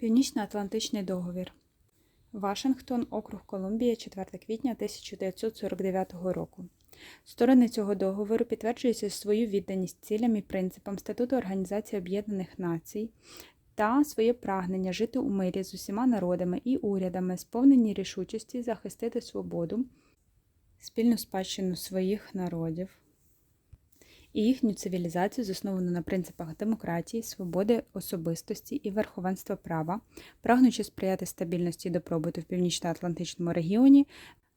Північно-Атлантичний договір. Вашингтон, округ Колумбія, 4 квітня 1949 року. Сторони цього договору підтверджують свою відданість цілям і принципам Статуту Організації Об'єднаних Націй та своє прагнення жити у мирі з усіма народами і урядами, сповнені рішучості захистити свободу, спільну спадщину своїх народів і їхню цивілізацію, засновану на принципах демократії, свободи особистості і верховенства права, прагнучи сприяти стабільності і добробуту в північно-атлантичному регіоні,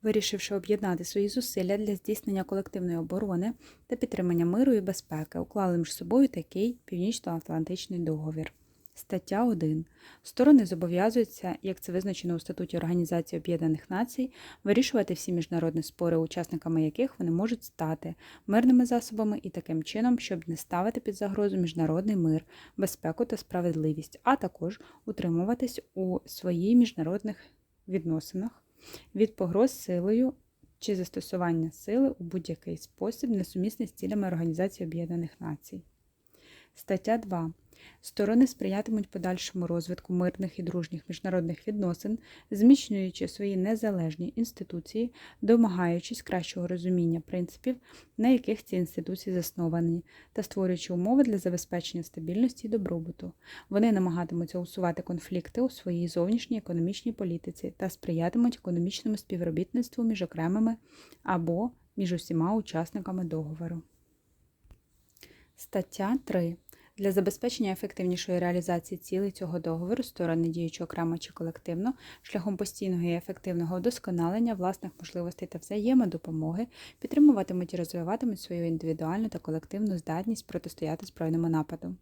вирішивши об'єднати свої зусилля для здійснення колективної оборони та підтримання миру і безпеки, уклали між собою такий північно-атлантичний договір. Стаття 1. Сторони зобов'язуються, як це визначено у статуті Організації Об'єднаних Націй, вирішувати всі міжнародні спори, учасниками яких вони можуть стати мирними засобами і таким чином, щоб не ставити під загрозу міжнародний мир, безпеку та справедливість, а також утримуватись у своїх міжнародних відносинах від погроз силою чи застосування сили у будь-який спосіб, несумісний з цілями Організації Об'єднаних Націй. Стаття 2. Сторони сприятимуть подальшому розвитку мирних і дружніх міжнародних відносин, зміцнюючи свої незалежні інституції, домагаючись кращого розуміння принципів, на яких ці інституції засновані, та створюючи умови для забезпечення стабільності і добробуту. Вони намагатимуться усувати конфлікти у своїй зовнішній економічній політиці та сприятимуть економічному співробітництву між окремими або між усіма учасниками договору. Стаття 3. Для забезпечення ефективнішої реалізації цілей цього договору сторони діючи окремо чи колективно, шляхом постійного і ефективного вдосконалення власних можливостей та взаємодопомоги підтримуватимуть і розвиватимуть свою індивідуальну та колективну здатність протистояти збройному нападу.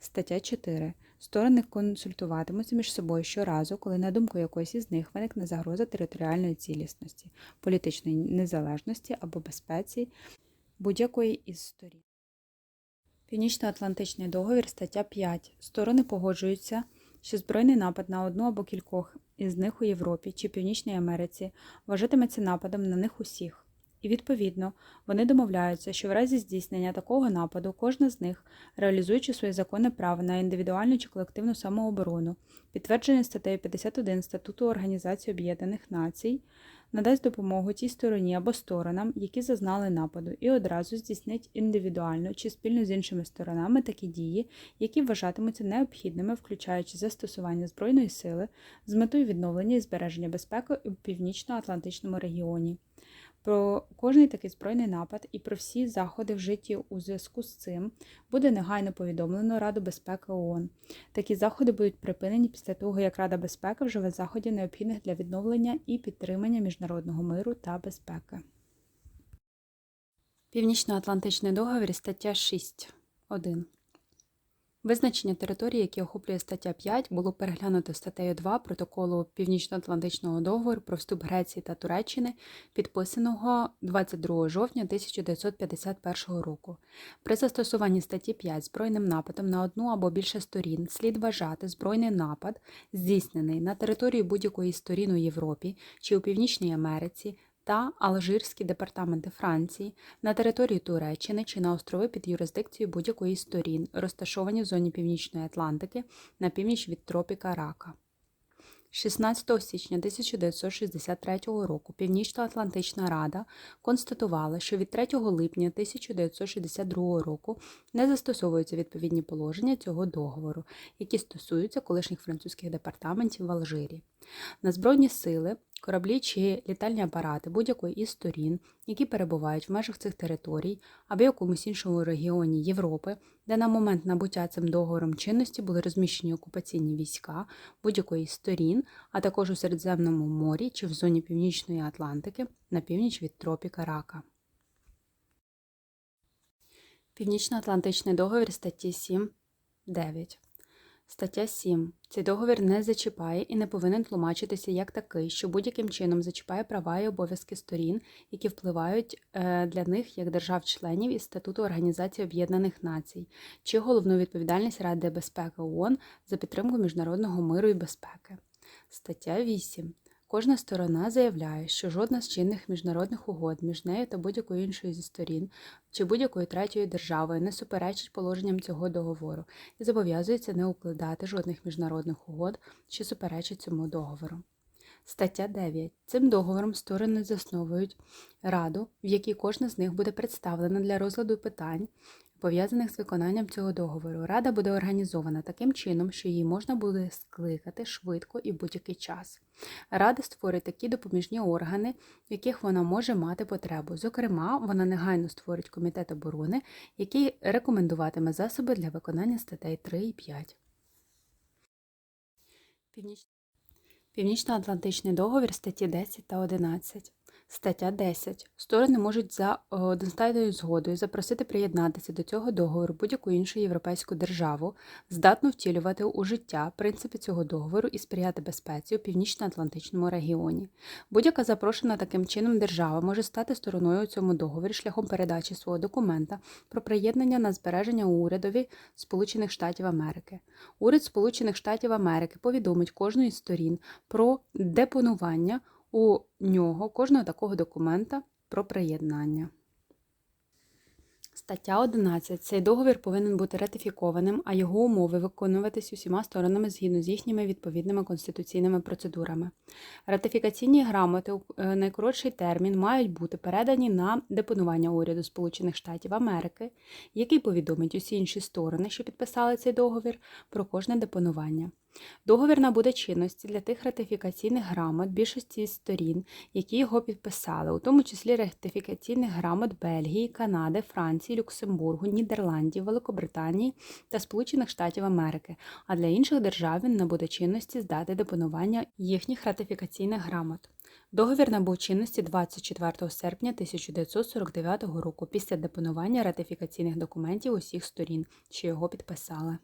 Стаття 4. Сторони консультуватимуться між собою щоразу, коли на думку якоїсь із них виникне загроза територіальної цілісності, політичної незалежності або безпеці будь-якої із сторін. Північно-Атлантичний договір, стаття 5. Сторони погоджуються, що збройний напад на одну або кількох із них у Європі чи Північній Америці вважатиметься нападом на них усіх. І, відповідно, вони домовляються, що в разі здійснення такого нападу кожна з них, реалізуючи своє законне право на індивідуальну чи колективну самооборону, підтверджене статтею 51 Статуту Організації Об'єднаних Націй, надасть допомогу тій стороні або сторонам, які зазнали нападу, і одразу здійснить індивідуально чи спільно з іншими сторонами такі дії, які вважатимуться необхідними, включаючи застосування збройної сили з метою відновлення і збереження безпеки у північно-атлантичному регіоні. Про кожний такий збройний напад і про всі заходи вжиті у зв'язку з цим буде негайно повідомлено Раду безпеки ООН. Такі заходи будуть припинені після того, як Рада безпеки вживе заходів необхідних для відновлення і підтримання міжнародного миру та безпеки. Північно-Атлантичний договір, стаття 6.1. Визначення території, які охоплює стаття 5, було переглянуто статтею 2 протоколу Північно-Атлантичного договору про вступ Греції та Туреччини, підписаного 22 жовтня 1951 року. При застосуванні статті 5 збройним нападом на одну або більше сторін слід вважати збройний напад, здійснений на території будь-якої сторін у Європі чи у Північній Америці та Алжирські департаменти Франції на території Туреччини чи на острови під юрисдикцією будь-якої з сторін, розташовані в зоні Північної Атлантики на північ від тропіка Рака. 16 січня 1963 року Північно-Атлантична Рада констатувала, що від 3 липня 1962 року не застосовуються відповідні положення цього договору, які стосуються колишніх французьких департаментів в Алжирі. На збройні сили Кораблі чи літальні апарати будь-якої із сторін, які перебувають в межах цих територій або якомусь іншому регіоні Європи, де на момент набуття цим договором чинності були розміщені окупаційні війська будь-якої з сторін, а також у Середземному морі чи в зоні Північної Атлантики на північ від тропіка Рака. Північно-Атлантичний договір статті 7, 9. Стаття 7. Цей договір не зачіпає і не повинен тлумачитися як такий, що будь-яким чином зачіпає права і обов'язки сторін, які впливають е, для них як держав-членів із статуту Організації Об'єднаних Націй, чи головну відповідальність Ради безпеки ООН за підтримку міжнародного миру і безпеки. Стаття 8. Кожна сторона заявляє, що жодна з чинних міжнародних угод між нею та будь-якою іншою зі сторін чи будь-якою третьою державою не суперечить положенням цього договору і зобов'язується не укладати жодних міжнародних угод, що суперечать цьому договору. Стаття 9. Цим договором сторони засновують раду, в якій кожна з них буде представлена для розгляду питань, пов'язаних з виконанням цього договору. Рада буде організована таким чином, що її можна буде скликати швидко і в будь-який час. Рада створить такі допоміжні органи, в яких вона може мати потребу. Зокрема, вона негайно створить комітет оборони, який рекомендуватиме засоби для виконання статей 3 і 5. Північно-Атлантичний договір статті 10 та 11. Стаття 10. Сторони можуть за е, одностайною згодою запросити приєднатися до цього договору будь-яку іншу європейську державу, здатну втілювати у життя принципи цього договору і сприяти безпеці у північно-атлантичному регіоні. Будь-яка запрошена таким чином держава може стати стороною у цьому договорі шляхом передачі свого документа про приєднання на збереження урядові Сполучених Штатів Америки. Уряд Сполучених Штатів Америки повідомить кожну із сторін про депонування у нього кожного такого документа про приєднання. Стаття 11. Цей договір повинен бути ратифікованим, а його умови виконуватись усіма сторонами згідно з їхніми відповідними конституційними процедурами. Ратифікаційні грамоти у е, найкоротший термін мають бути передані на депонування уряду Сполучених Штатів Америки, який повідомить усі інші сторони, що підписали цей договір, про кожне депонування. Договір набуде чинності для тих ратифікаційних грамот більшості сторін, які його підписали, у тому числі ратифікаційних грамот Бельгії, Канади, Франції, Люксембургу, Нідерландів, Великобританії та Сполучених Штатів Америки, а для інших держав він набуде чинності з дати депонування їхніх ратифікаційних грамот. Договір набув чинності 24 серпня 1949 року після депонування ратифікаційних документів усіх сторін, що його підписали.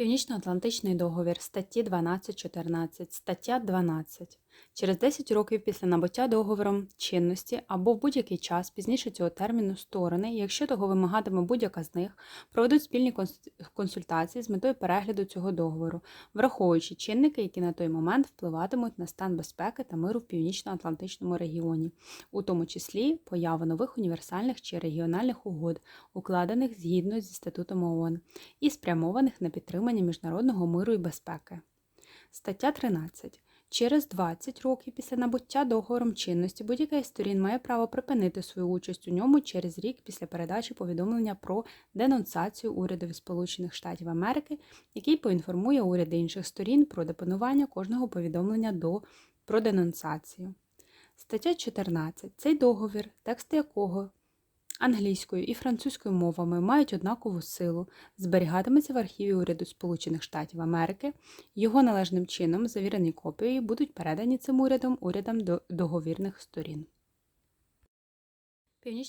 Північно-Атлантичний договір статті 12.14, стаття 12. Через 10 років після набуття договором чинності або в будь-який час пізніше цього терміну сторони, якщо того вимагатиме будь-яка з них, проведуть спільні консультації з метою перегляду цього договору, враховуючи чинники, які на той момент впливатимуть на стан безпеки та миру в північно-атлантичному регіоні, у тому числі появу нових універсальних чи регіональних угод, укладених згідно зі статутом ООН, і спрямованих на підтримання міжнародного миру і безпеки. Стаття 13. Через 20 років після набуття договором чинності будь-яка із сторін має право припинити свою участь у ньому через рік після передачі повідомлення про денонсацію урядові Сполучених Штатів Америки, який поінформує уряди інших сторін про депонування кожного повідомлення до про денонсацію. Стаття 14. Цей договір, тексти якого англійською і французькою мовами мають однакову силу, зберігатиметься в архіві уряду Сполучених Штатів Америки, його належним чином завірені копії будуть передані цим урядом урядам договірних сторін.